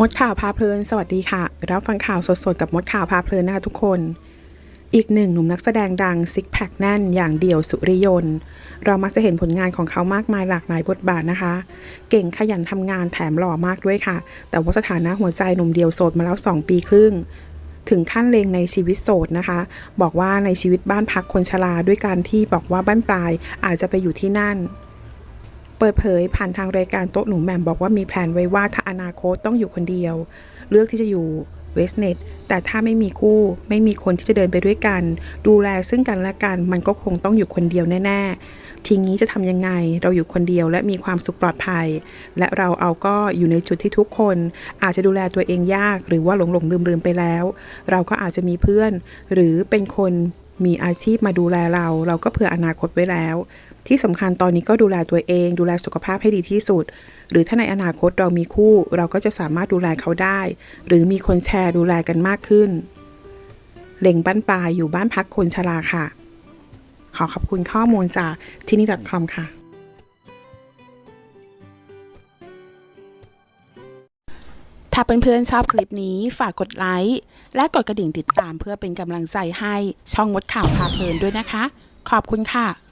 มดข่าวพาเพลิน สวัสดีค่ะ รับฟังข่าวสดๆ กับมดข่าวพาเพลินนะคะทุกคน อีกหนึ่งหนุ่มนักแสดงดังซิกแพคแน่นอย่างเดี่ยวสุริยนเรามักจะเห็นผลงานของเขามากมายหลากหลายบทบาทนะคะ เก่งขยันทำงานแถมหล่อมากด้วยค่ะ แต่ว่าสถานะหัวใจหนุ่มเดียวโสดมาแล้ว 2 ปีครึ่ง ถึงขั้นเลงในชีวิตโสดนะคะ บอกว่าในชีวิตบ้านพักคนชราด้วยการที่บอกว่าบ้านปลายอาจจะไปอยู่ที่นั่น ปิดเผยผ่านทางรายการโต๊ะหนูแหม่มบอกว่ามีแผนไว้ว่าถ้าอนาคตต้องอยู่คนเดียว เลือกที่จะอยู่เวสเน็ตแต่ถ้าไม่มีคู่ไม่มีคนที่จะเดินไปด้วยกัน ดูแลซึ่งกันและกัน มันก็คงต้องอยู่คนเดียวแน่ ๆ ทีนี้จะทำยังไง เราอยู่คนเดียวและมีความสุขปลอดภัย และเราเอาก็อยู่ในจุดที่ทุกคน อาจจะดูแลตัวเองยากหรือว่าหลงหลงลืมลืมๆไปแล้ว เราก็อาจจะมีเพื่อน หรือเป็นคนมีอาชีพมาดูแลเรา เราก็เผื่ออนาคตไว้แล้ว ที่สำคัญตอนนี้ก็ดูแลตัวเอง ดูแลสุขภาพให้ดีที่สุด หรือถ้าในอนาคตเรามีคู่ เราก็จะสามารถดูแลเขาได้ หรือมีคนแชร์ดูแลกันมากขึ้นเล็งบ้านปลายอยู่บ้านพักคนชราค่ะ ขอขอบคุณข้อมูลจากที่นี่ .com ค่ะ ถ้าเพื่อนๆชอบคลิปนี้ฝากกดไลค์และกดกระดิ่งติดตามเพื่อเป็นกำลังใจให้ช่องมดข่าวพาเพลินด้วยนะคะ ขอบคุณค่ะ